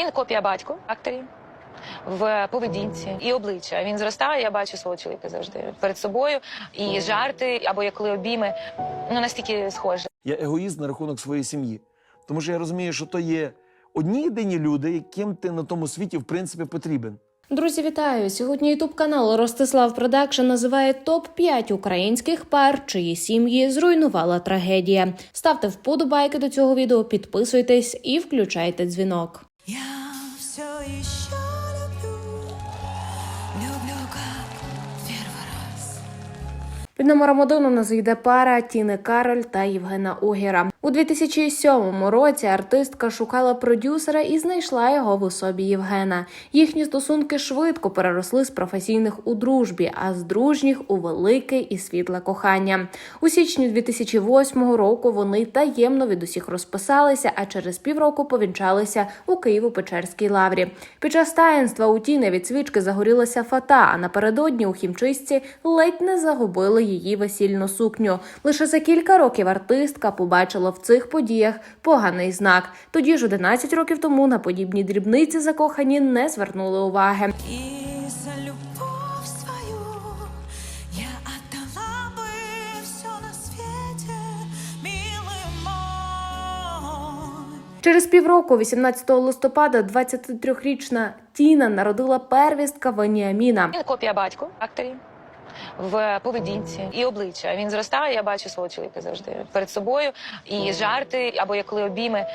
Він копія батьку акторів в поведінці і обличчя. Він зростає, я бачу свого чоловіка завжди перед собою. І жарти, або як коли обійми, ну настільки схожі. Я егоїст на рахунок своєї сім'ї. Тому що я розумію, що то є одні єдині люди, яким ти на тому світі в принципі потрібен. Друзі, вітаю! Сьогодні ютуб канал Ростислав Продакшн називає топ 5 українських пар, чиї сім'ї зруйнувала трагедія. Ставте вподобайки до цього відео, підписуйтесь і включайте дзвінок. Я все еще Під номером один у нас йде пара Тіни Кароль та Євгена Огіра. У 2007 році артистка шукала продюсера і знайшла його в особі Євгена. Їхні стосунки швидко переросли з професійних у дружбі, а з дружніх у велике і світле кохання. У січні 2008 року вони таємно від усіх розписалися, а через півроку повінчалися у Києво-Печерській лаврі. Під час таїнства у Тіни від свічки загорілася фата, а напередодні у хімчистці ледь не загубили її весільну сукню. Лише за кілька років артистка побачила в цих подіях поганий знак. Тоді ж 11 років тому на подібні дрібниці закохані не звернули уваги. Через півроку, 18 листопада, 23-річна Тіна народила первістка Веніаміна. Він копія батьку акторів в поведінці і обличчя. Він зростає, я бачу свого чоловіка завжди перед собою. І жарти, або як коли обійми,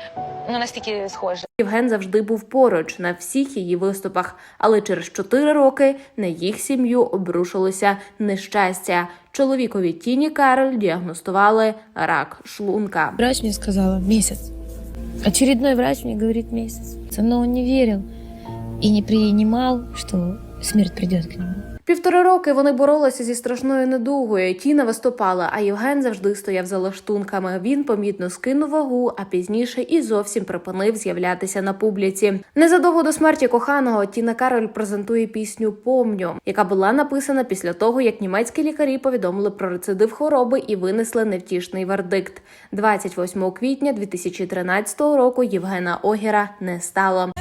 ну настільки схожі. Євген завжди був поруч на всіх її виступах, але через 4 роки на їх сім'ю обрушилося нещастя. Чоловікові Тіні Кароль діагностували рак шлунка. Врач мне сказала месяц. Очередной врач мне говорит месяц. Но он не верил и не принимал, что смерть придет к нему. Півтори роки вони боролися зі страшною недугою. Тіна виступала, а Євген завжди стояв за лаштунками. Він помітно скинув вагу, а пізніше і зовсім припинив з'являтися на публіці. Незадовго до смерті коханого Тіна Кароль презентує пісню Помню, яка була написана після того, як німецькі лікарі повідомили про рецидив хвороби і винесли невтішний вердикт. 28 квітня 2013 року Євгена Огіра не стало.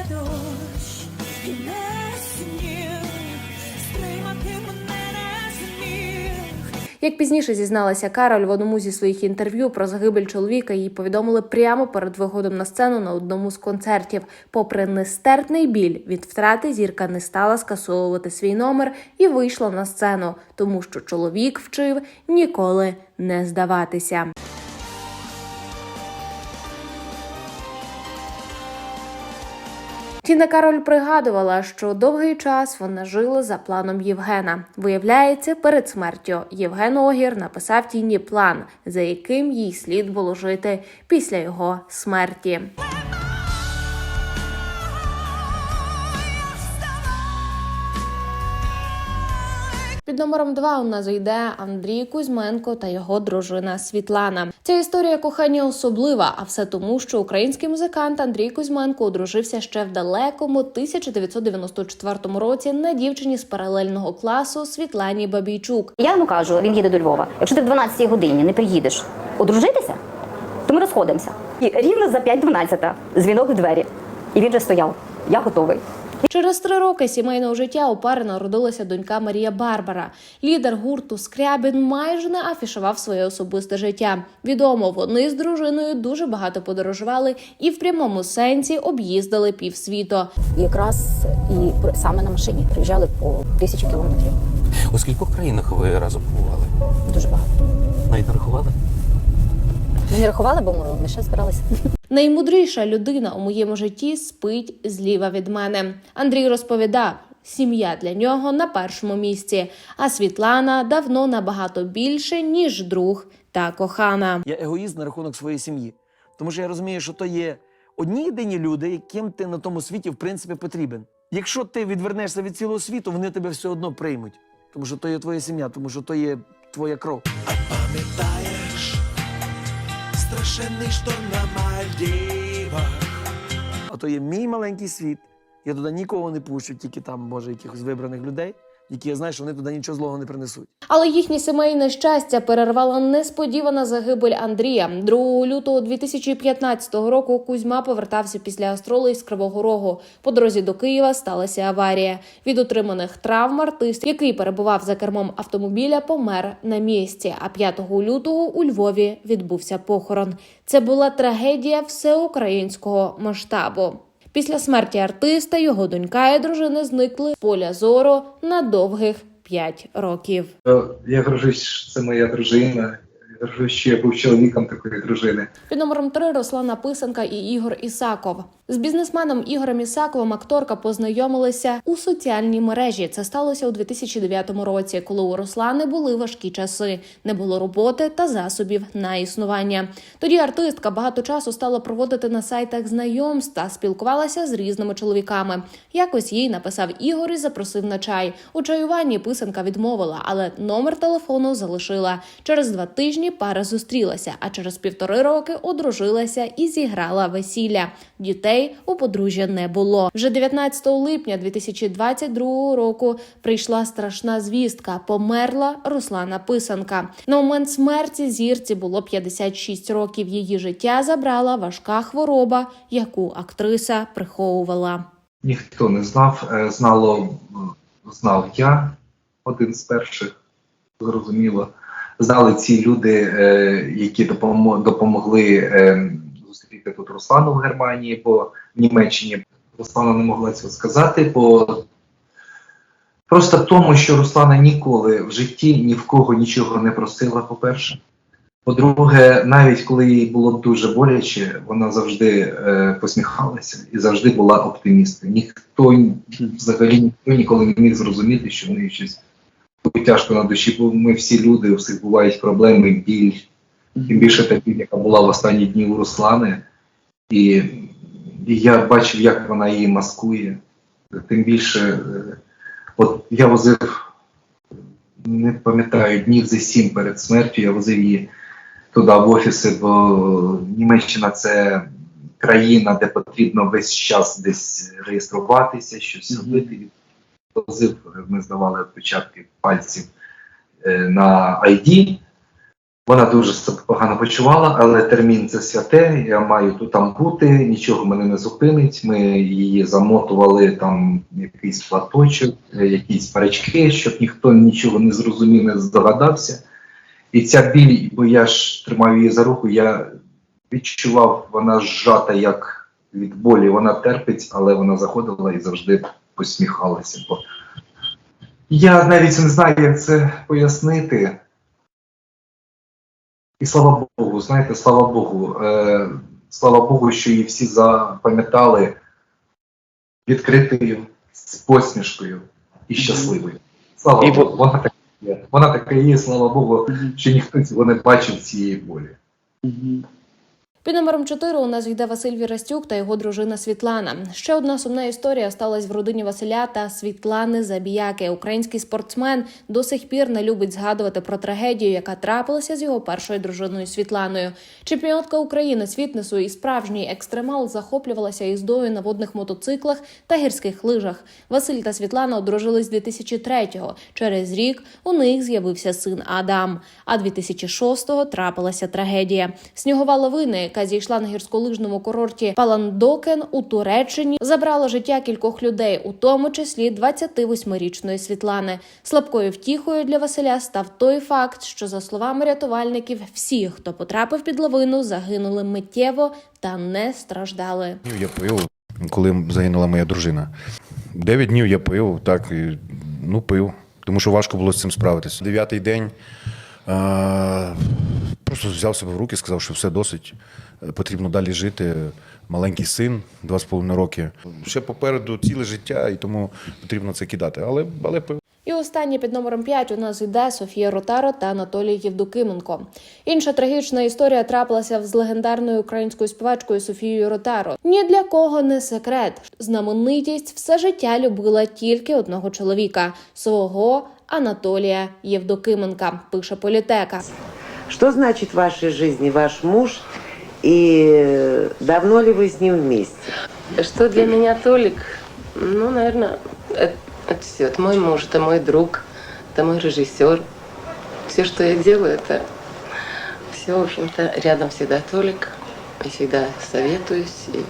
Як пізніше зізналася Кароль в одному зі своїх інтерв'ю про загибель чоловіка, її повідомили прямо перед виходом на сцену на одному з концертів. Попри нестерпний біль від втрати, зірка не стала скасовувати свій номер і вийшла на сцену, тому що чоловік вчив ніколи не здаватися. Тіна Кароль пригадувала, що довгий час вона жила за планом Євгена. Виявляється, перед смертю Євген Огір написав тіні план, за яким їй слід було жити після його смерті. Під номером два у нас йде Андрій Кузьменко та його дружина Світлана. Ця історія кохання особлива, а все тому, що український музикант Андрій Кузьменко одружився ще в далекому 1994 році на дівчині з паралельного класу Світлані Бабійчук. Я йому кажу, він їде до Львова. Якщо ти в 12 годині не приїдеш одружитися, то ми розходимося. І рівно за 5.12 дзвінок в двері. І він вже стояв. Я готовий. Через три роки сімейного життя у пари народилася донька Марія Барбара. Лідер гурту Скрябін майже не афішував своє особисте життя. Відомо, вони з дружиною дуже багато подорожували і в прямому сенсі об'їздили півсвіту. Якраз і саме на машині приїжджали по тисячу кілометрів. У скількох країнах ви разом побували? Дуже багато. Навіть не рахували? Ми не рахували, бо ми лише збиралися. Наймудріша людина у моєму житті спить зліва від мене. Андрій розповідав. Сім'я для нього на першому місці, а Світлана давно набагато більше, ніж друг та кохана. Я егоїст на рахунок своєї сім'ї. Тому що я розумію, що то є одні єдині люди, яким ти на тому світі в принципі потрібен. Якщо ти відвернешся від цілого світу, вони тебе все одно приймуть. Тому що то є твоя сім'я, тому що то є твоя кров. Пам'ятаєш страшенний шторм на Мальдівах. А то є мій маленький світ. Я туди нікого не пущу, тільки там, може, якихось вибраних людей. Які я знаю, що вони туди нічого злого не принесуть. Але їхнє сімейне щастя перервала несподівана загибель Андрія. 2 лютого 2015 року Кузьма повертався після гастролей з Кривого Рогу. По дорозі до Києва сталася аварія. Від отриманих травм артист, який перебував за кермом автомобіля, помер на місці. А 5 лютого у Львові відбувся похорон. Це була трагедія всеукраїнського масштабу. Після смерті артиста його донька і дружина зникли з поля зору на довгих 5 років. Е, Я горжусь, що це моя дружина. Горжусь, був чоловіком такої дружини. Під номером 3 Руслана Писанка і Ігор Ісаков. З бізнесменом Ігорем Ісаковим акторка познайомилися у соціальній мережі. Це сталося у 2009 році, коли у Руслани були важкі часи, не було роботи та засобів на існування. Тоді артистка багато часу стала проводити на сайтах знайомств та спілкувалася з різними чоловіками. Якось їй написав Ігор і запросив на чай. У чаюванні писанка відмовила, але номер телефону залишила. Через два тижні пара зустрілася, а через півтори роки одружилася і зіграла весілля. Дітей у подружжя не було. Вже 19 липня 2022 року прийшла страшна звістка. Померла Руслана Писанка. На момент смерті зірці було 56 років. Її життя забрала важка хвороба, яку актриса приховувала. Ніхто не знав, е, знало, знав я, один з перших, зрозуміло. Знали ці люди, е, які допомо- допомогли е, зустріти тут Руслану в Германії, бо в Німеччині Руслана не могла цього сказати, бо просто тому, що Руслана ніколи в житті ні в кого нічого не просила, по-перше. По-друге, навіть коли їй було дуже боляче, вона завжди е, посміхалася і завжди була оптимісткою. Ніхто взагалі ніхто ніколи не міг зрозуміти, що в неї щось тяжко на душі, бо ми всі люди, у всіх бувають проблеми, біль. Тим більше та біль, яка була в останні дні у Руслани. І, і я бачив, як вона її маскує. Тим більше, е, от я возив, не пам'ятаю, днів за сім перед смертю, я возив її туди в офіси, бо Німеччина це країна, де потрібно весь час десь реєструватися, щось робити. Возив, ми здавали відпечатки пальців е, на ID. Вона дуже погано почувала, але термін це святе. Я маю тут там бути, нічого мене не зупинить. Ми її замотували там якийсь платочок, е, якісь парички, щоб ніхто нічого не зрозумів, не здогадався. І ця біль, бо я ж тримаю її за руку, я відчував, вона зжата як від болі. Вона терпить, але вона заходила і завжди посміхалася. Бо я навіть не знаю, як це пояснити. І слава Богу, знаєте, слава Богу, е, слава Богу, що її всі запам'ятали відкритою, з посмішкою і щасливою. Слава І Богу, вона така є. Вона така є, слава Богу, що ніхто цього не бачив цієї болі. Під номером 4 у нас йде Василь Вірастюк та його дружина Світлана. Ще одна сумна історія сталася в родині Василя та Світлани Забіяки. Український спортсмен до сих пір не любить згадувати про трагедію, яка трапилася з його першою дружиною Світланою. Чемпіонатка України з фітнесу і справжній екстремал захоплювалася їздою на водних мотоциклах та гірських лижах. Василь та Світлана одружились 2003-го. Через рік у них з'явився син Адам. А 2006-го трапилася трагедія. Снігова лавина, яка зійшла на гірськолижному курорті Паландокен у Туреччині, забрала життя кількох людей, у тому числі 28-річної Світлани. Слабкою втіхою для Василя став той факт, що за словами рятувальників, всі, хто потрапив під лавину, загинули миттєво та не страждали. я пив, коли загинула моя дружина. Дев'ять днів я пив, так, і, ну, пив, тому що важко було з цим справитися. Дев'ятий день а, просто взяв себе в руки, сказав, що все досить, е, потрібно далі жити. Маленький син, два з половиною роки. Ще попереду ціле життя, і тому потрібно це кидати. Але, але. І останнє під номером 5 у нас йде Софія Ротаро та Анатолій Євдокименко. Інша трагічна історія трапилася з легендарною українською співачкою Софією Ротаро. Ні для кого не секрет. Знаменитість все життя любила тільки одного чоловіка свого Анатолія Євдокименка. Пише політека. Что значит в вашей жизни ваш муж и давно ли вы с ним вместе? Что для меня Толик? Ну, наверное, Это все. Это мой муж, это мой друг, это мой режиссер. Все, что я делаю, это все, в общем-то, рядом всегда Толик. И всегда советуюсь. И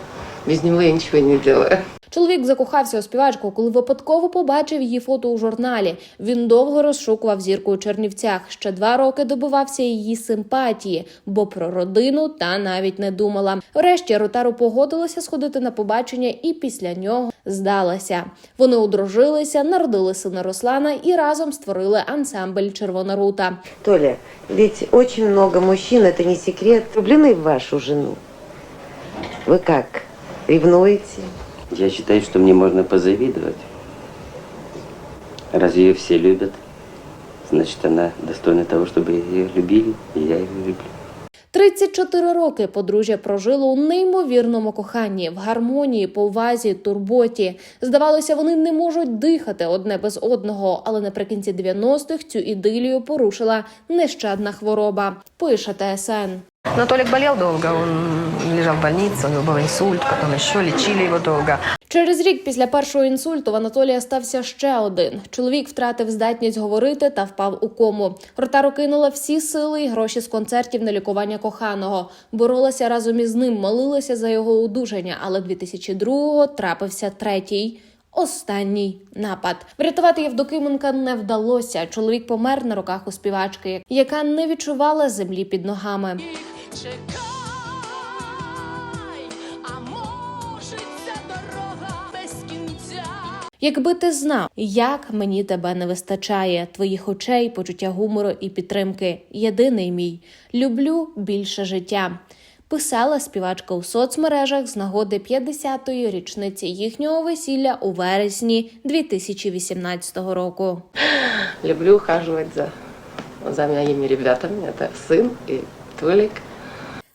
без него я ничего не делаю. Чоловік закохався у співачку, коли випадково побачив її фото у журналі. Він довго розшукував зірку у Чернівцях. Ще два роки добивався її симпатії, бо про родину та навіть не думала. Врешті Ротару погодилася сходити на побачення, і після нього здалася. Вони одружилися, народили сина Руслана і разом створили ансамбль Червона рута. Толя, ведь очень много мужчин, это не секрет, влюблены в вашу жену. Вы как, ревнуете? Я считаю, что мне можно позавидовать. Раз ее все любят, значит, она достойна того, чтобы ее любили, и я ее люблю. 34 роки подружжя прожило у неймовірному коханні, в гармонії, повазі, турботі. Здавалося, вони не можуть дихати одне без одного, але наприкінці 90-х цю ідилію порушила нещадна хвороба. Пише ТСН. Но Толик болел долго, он лежал в больнице, у него был инсульт, потом еще лечили его долго. Через рік після першого інсульту в Анатолія стався ще один. Чоловік втратив здатність говорити та впав у кому. Ротару кинула всі сили і гроші з концертів на лікування коханого. Боролася разом із ним, молилася за його одужання, але 2002-го трапився третій. Останній напад врятувати Євдокименка не вдалося. Чоловік помер на руках у співачки, яка не відчувала землі під ногами. Чекай, а може ця дорога без кінця. Якби ти знав, як мені тебе не вистачає, твоїх очей, почуття гумору і підтримки. Єдиний мій люблю більше життя. Писала співачка у соцмережах з нагоди 50-ї річниці їхнього весілля у вересні 2018 року. Люблю ухаживать за, за моими ребятами. Это сын и Толик.